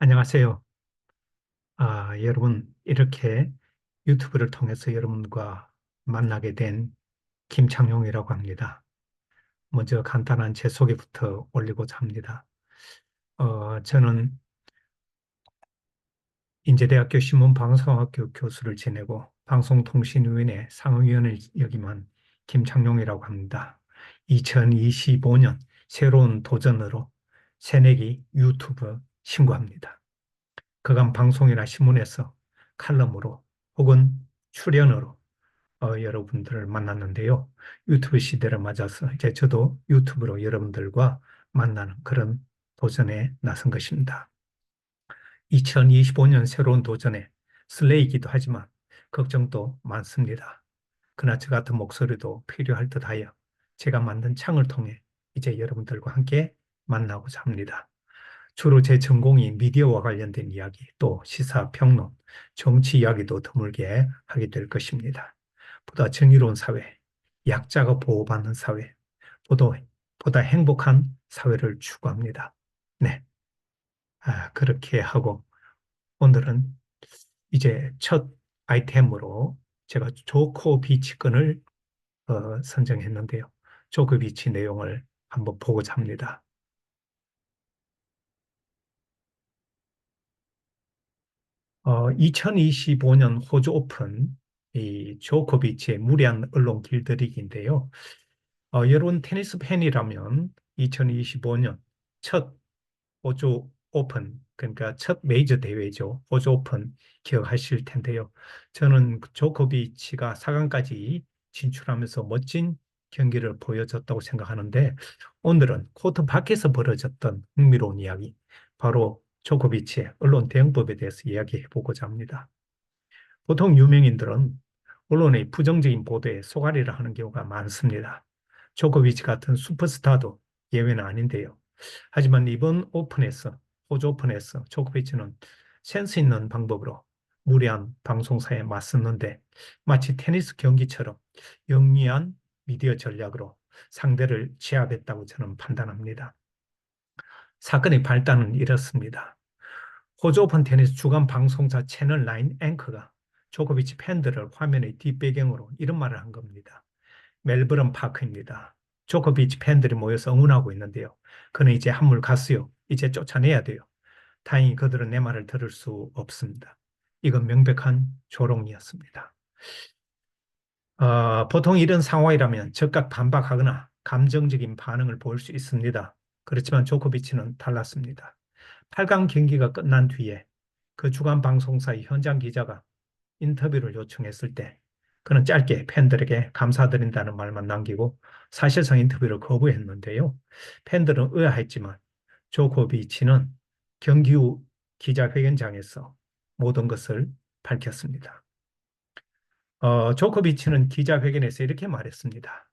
안녕하세요. 아, 여러분, 이렇게 유튜브를 통해서 여러분과 만나게 된 김창용이라고 합니다. 먼저 간단한 제 소개부터 올리고자 합니다. 어, 저는 인제대학교 신문방송학교 교수를 지내고 방송통신위원회 상위원을 역임한 김창용이라고 합니다. 2025년 새로운 도전으로 새내기 유튜브 신고합니다. 그간 방송이나 신문에서 칼럼으로 혹은 출연으로 어, 여러분들을 만났는데요. 유튜브 시대를 맞아서 이제 저도 유튜브로 여러분들과 만나는 그런 도전에 나선 것입니다. 2025년 새로운 도전에 설레이기도 하지만 걱정도 많습니다. 그러나 저 같은 목소리도 필요할 듯하여 제가 만든 창을 통해 이제 여러분들과 함께 만나고자 합니다. 주로 제 전공이 미디어와 관련된 이야기, 또 시사, 평론, 정치 이야기도 드물게 하게 될 것입니다. 보다 정의로운 사회, 약자가 보호받는 사회, 보다, 보다 행복한 사회를 추구합니다. 네. 아, 그렇게 하고 오늘은 이제 첫 아이템으로 제가 조코비치건을 어, 선정했는데요. 조코비치 내용을 한번 보고자 합니다. 어, 2025년 호주 오픈 이 조코비치의 무리한 언론 길들이기인데요. 어, 여러분 테니스 팬이라면 2025년 첫 호주 오픈 그러니까 첫 메이저 대회죠. 호주 오픈 기억하실 텐데요. 저는 조코비치가 4강까지 진출하면서 멋진 경기를 보여줬다고 생각하는데 오늘은 코트 밖에서 벌어졌던 흥미로운 이야기 바로 조코비치의 언론 대응법에 대해서 이야기해 보고자 합니다. 보통 유명인들은 언론의 부정적인 보도에 속앓이를 하는 경우가 많습니다. 조코비치 같은 슈퍼스타도 예외는 아닌데요. 하지만 이번 오픈에서 호주 오픈에서 조코비치는 센스 있는 방법으로 무리한 방송사에 맞섰는데 마치 테니스 경기처럼 영리한 미디어 전략으로 상대를 제압했다고 저는 판단합니다. 사건의 발단은 이렇습니다. 오픈 테니스 주간 방송사 채널 9 앵커가 조코비치 팬들을 화면의 뒷배경으로 이런 말을 한 겁니다. 멜버른 파크입니다. 조코비치 팬들이 모여서 응원하고 있는데요. 그는 이제 한물 갔어요. 이제 쫓아내야 돼요. 다행히 그들은 내 말을 들을 수 없습니다. 이건 명백한 조롱이었습니다. 어, 보통 이런 상황이라면 즉각 반박하거나 감정적인 반응을 보일 수 있습니다. 그렇지만 조코비치는 달랐습니다. 8강 경기가 끝난 뒤에 그 주간 방송사의 현장 기자가 인터뷰를 요청했을 때 그는 짧게 팬들에게 감사드린다는 말만 남기고 사실상 인터뷰를 거부했는데요. 팬들은 의아했지만 조코비치는 경기 후 기자회견장에서 모든 것을 밝혔습니다. 어, 조코비치는 기자회견에서 이렇게 말했습니다.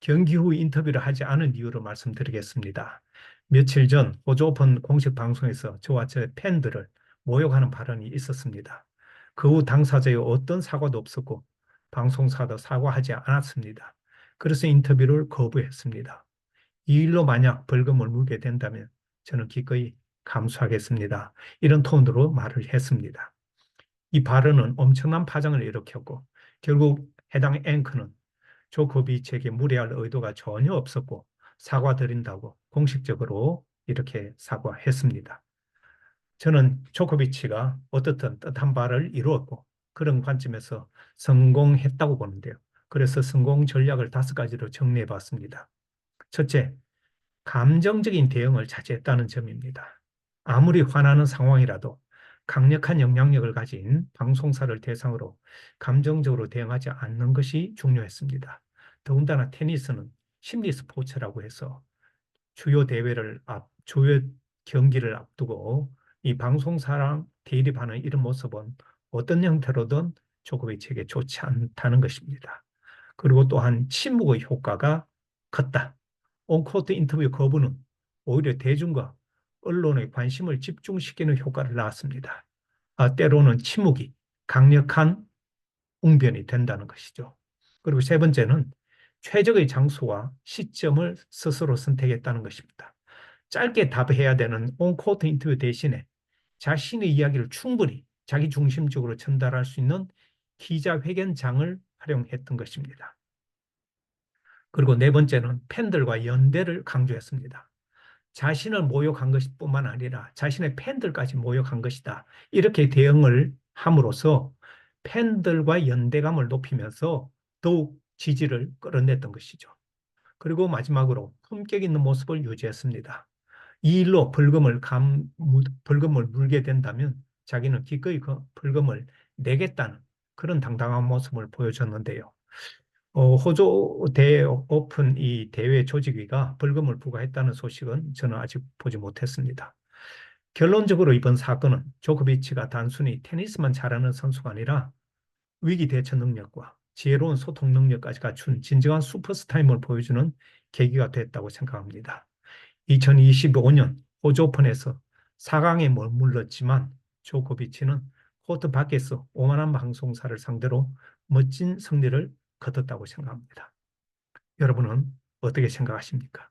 경기 후 인터뷰를 하지 않은 이유를 말씀드리겠습니다. 며칠 전 호주 오픈 공식 방송에서 저와 제 팬들을 모욕하는 발언이 있었습니다. 그 후 당사자의 어떤 사과도 없었고 방송사도 사과하지 않았습니다. 그래서 인터뷰를 거부했습니다. 이 일로 만약 벌금을 물게 된다면 저는 기꺼이 감수하겠습니다. 이런 톤으로 말을 했습니다. 이 발언은 엄청난 파장을 일으켰고 결국 해당 앵커는 조코비치에게 무례할 의도가 전혀 없었고 사과드린다고 공식적으로 이렇게 사과했습니다. 저는 조코비치가 어떻든 뜻한 바를 이루었고 그런 관점에서 성공했다고 보는데요. 그래서 성공 전략을 다섯 가지로 정리해 봤습니다. 첫째, 감정적인 대응을 자제했다는 점입니다. 아무리 화나는 상황이라도 강력한 영향력을 가진 방송사를 대상으로 감정적으로 대응하지 않는 것이 중요했습니다. 더군다나 테니스는 심리 스포츠라고 해서 주요 대회를 앞, 주요 경기를 앞두고 이 방송사랑 대립하는 이런 모습은 어떤 형태로든 조코비치에게 좋지 않다는 것입니다. 그리고 또한 침묵의 효과가 컸다. 온코트 인터뷰 거부는 오히려 대중과 언론의 관심을 집중시키는 효과를 낳았습니다. 아, 때로는 침묵이 강력한 웅변이 된다는 것이죠. 그리고 세 번째는 최적의 장소와 시점을 스스로 선택했다는 것입니다. 짧게 답해야 되는 온코트 인터뷰 대신에 자신의 이야기를 충분히 자기 중심적으로 전달할 수 있는 기자회견장을 활용했던 것입니다. 그리고 네 번째는 팬들과 연대를 강조했습니다. 자신을 모욕한 것뿐만 아니라 자신의 팬들까지 모욕한 것이다. 이렇게 대응을 함으로써 팬들과 연대감을 높이면서 더욱 지지를 끌어냈던 것이죠. 그리고 마지막으로 품격 있는 모습을 유지했습니다. 이 일로 벌금을 감, 벌금을 물게 된다면 자기는 기꺼이 그 벌금을 내겠다는 그런 당당한 모습을 보여줬는데요. 어, 호조 대 오픈 이 대회 조직위가 벌금을 부과했다는 소식은 저는 아직 보지 못했습니다. 결론적으로 이번 사건은 조코비치가 단순히 테니스만 잘하는 선수가 아니라 위기 대처 능력과 지혜로운 소통 능력까지 갖춘 진정한 슈퍼스타임을 보여주는 계기가 됐다고 생각합니다. 2025년 호주 오픈에서 4강에 머물렀지만 조코비치는 코트 밖에서 오만한 방송사를 상대로 멋진 승리를 거뒀다고 생각합니다. 여러분은 어떻게 생각하십니까?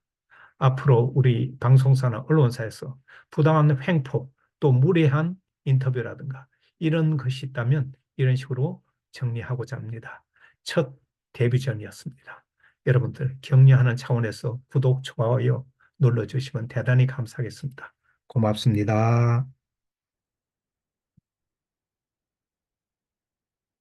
앞으로 우리 방송사나 언론사에서 부당한 횡포 또 무례한 인터뷰라든가 이런 것이 있다면 이런 식으로 정리하고자 합니다. 첫 데뷔전이었습니다. 여러분들 격려하는 차원에서 구독, 좋아요 눌러주시면 대단히 감사하겠습니다. 고맙습니다.